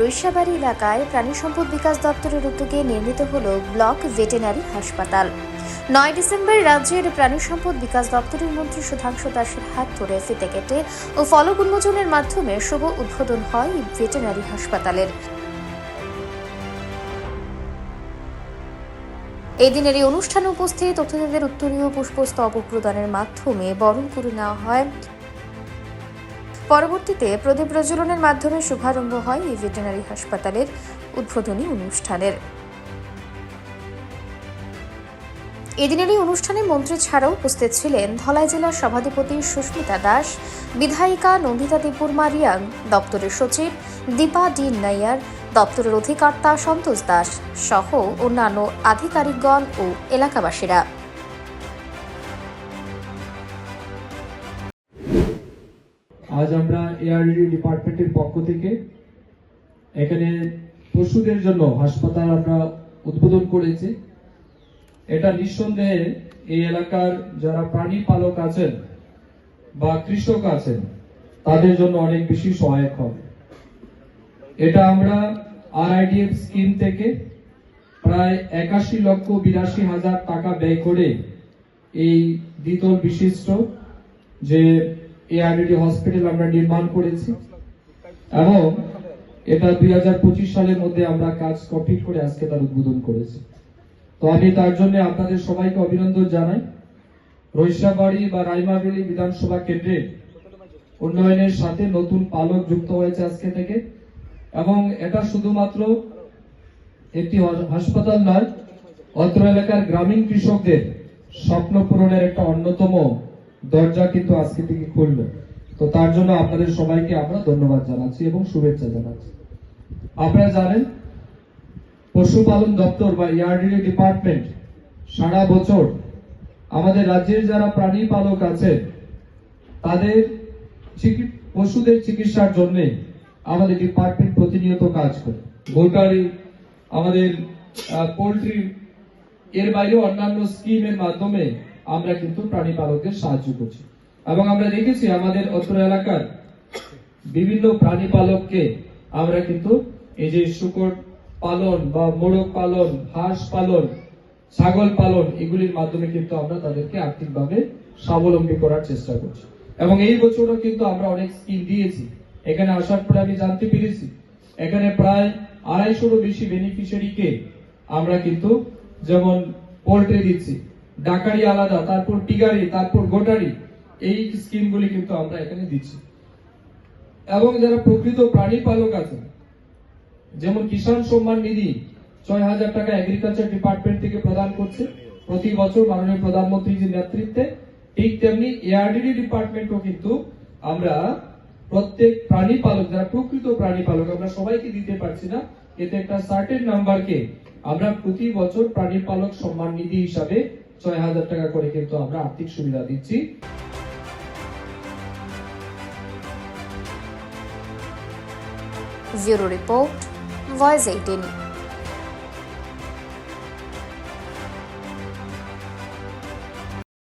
রৈশাবাড়ি এলাকায় প্রাণী সম্পদ বিকাশ দপ্তরের উদ্যোগে নির্মিত হল ব্লক ভেটেনারি হাসপাতাল। নয় ডিসেম্বর রাজ্যের প্রাণী সম্পদ বিকাশ দপ্তরের মন্ত্রী সুধাংশু দাসের হাত ধরে ফিতে কেটে ও ফলক উন্মোচনের মাধ্যমে শুভ উদ্বোধন হয় ভেটেনারি হাসপাতালের। এই দিনের এই অনুষ্ঠানে উপস্থিত অতিথিদের উত্তরীয় পুষ্পস্তবক প্রদানের মাধ্যমে বরণ করে নেওয়া হয় পরবর্তীতে প্রদীপ প্রজ্বলনের মাধ্যমে শুভারম্ভ হয় এই ভেটেনারি হাসপাতালের উদ্বোধনী অনুষ্ঠানের। এদিনের এই অনুষ্ঠানে মন্ত্রী ছাড়াও উপস্থিত ছিলেন ধলাই জেলার সভাধিপতি সুস্মিতা দাস, বিধায়িকা নন্দিতা দেববর্মা রিয়াং দপ্তরের সচিব দীপা ডি নাইয়ার, দপ্তরের অধিকর্তা সন্তোষ দাস সহ অন্যান্য আধিকারিকগণ ও এলাকাবাসীরা। আজ আমরা এআরডি ডিপার্টমেন্টের পক্ষ থেকে এখানে পশুদের জন্য হাসপাতাল আমরা উদ্বোধন করেছি। এটা নিঃসন্দেহে এই এলাকার যারা প্রাণী পালক আছেন বা কৃষক আছেন, তাদের জন্য অনেক বেশি সহায়ক হবে। এটা আমরা আরআইডিএফ স্কিম থেকে প্রায় একাশি লক্ষ বিরাশি হাজার টাকা ব্যয় করে এই দ্বিতল বিশিষ্ট যে এআরডি হসপিটাল আমরা নির্মাণ করেছি। এবং এটা দুই হাজার পঁচিশ সালের মধ্যে আমরা কাজ কমপ্লিট করে আজকে তার উদ্বোধন করেছি। তো আমি তার জন্য আপনাদের সবাইকে অভিনন্দন জানাই। রৈশাবাড়ি বা রাইমাবেলি বিধানসভা কেন্দ্রে উন্নয়নের সাথে নতুন পালক যুক্ত হয়েছে আজকে থেকে। এবং এটা শুধুমাত্র একটি হাসপাতাল নয়, অত্র এলাকার গ্রামীণ কৃষকদের স্বপ্ন পূরণের একটা অন্যতম দরজা কিন্তু আজকে থেকে খুলল। তো তার জন্য আপনাদের সবাইকে আমরা ধন্যবাদ জানাচ্ছি এবং শুভেচ্ছা জানাচ্ছি। আপনারা জানেন, পশুপালন দপ্তর বা ইয়ারডি ডিপার্টমেন্ট সারা বছর আমাদের রাজ্যের যারা প্রাণী পালক আছে, তাদের পশুদের চিকিৎসার জন্য আমাদের ডিপার্টমেন্ট প্রতিনিয়ত কাজ করে। গোটারি আমাদের পোলট্রি এর বাইরেও অন্যান্য স্কিমের মাধ্যমে আমরা কিন্তু প্রাণী পালকদের সাহায্য করছি। এবং আমরা দেখেছি আমাদের অত্র এলাকার বিভিন্ন প্রাণী পালককে আমরা কিন্তু এই যে শুকর পালন বা মোরগ পালন, হাঁস পালন, ছাগল পালন, এগুলির মাধ্যমে কিন্তু আমরা তাদেরকে আর্থিকভাবে স্বাবলম্বী করার চেষ্টা করছি। এবং এই বছরও কিন্তু আমরা অনেক স্কিম দিয়েছি। এখানে আসার পরে আমি জানতে পেরেছি, এখানে প্রায় আড়াইশোরও বেশি বেনিফিশিয়ারিকে আমরা কিন্তু যেমন পোল্ট্রি দিচ্ছি ডাকারি আলাদা, তারপর টিগারি, তারপর গোটারি, এই স্কিমগুলি কিন্তু আমরা এখানে দিচ্ছি। এবং যারা প্রকৃত প্রাণী পালক আছেন, যেমন কিষাণ সম্মান নিধি ছয় হাজার টাকা এগ্রিকালচার ডিপার্টমেন্ট থেকে প্রদান করছে। প্রতি বছর মাননীয় প্রধানমন্ত্রীজির নেতৃত্বে ঠিক তেমনি এআরডিডি ডিপার্টমেন্টও কিন্তু আমরা প্রত্যেক প্রাণী পালক, যারা প্রকৃত প্রাণী পালক, আমরা সবাইকে দিতে পারছি না। এতে একটা সার্টেন নাম্বারকে আমরা প্রতি বছর প্রাণী পালক সম্মান নিধি হিসাবে ছয় হাজার টাকা করে কিন্তু আমরা আর্থিক সুবিধা দিচ্ছি। Zero report voice eighteen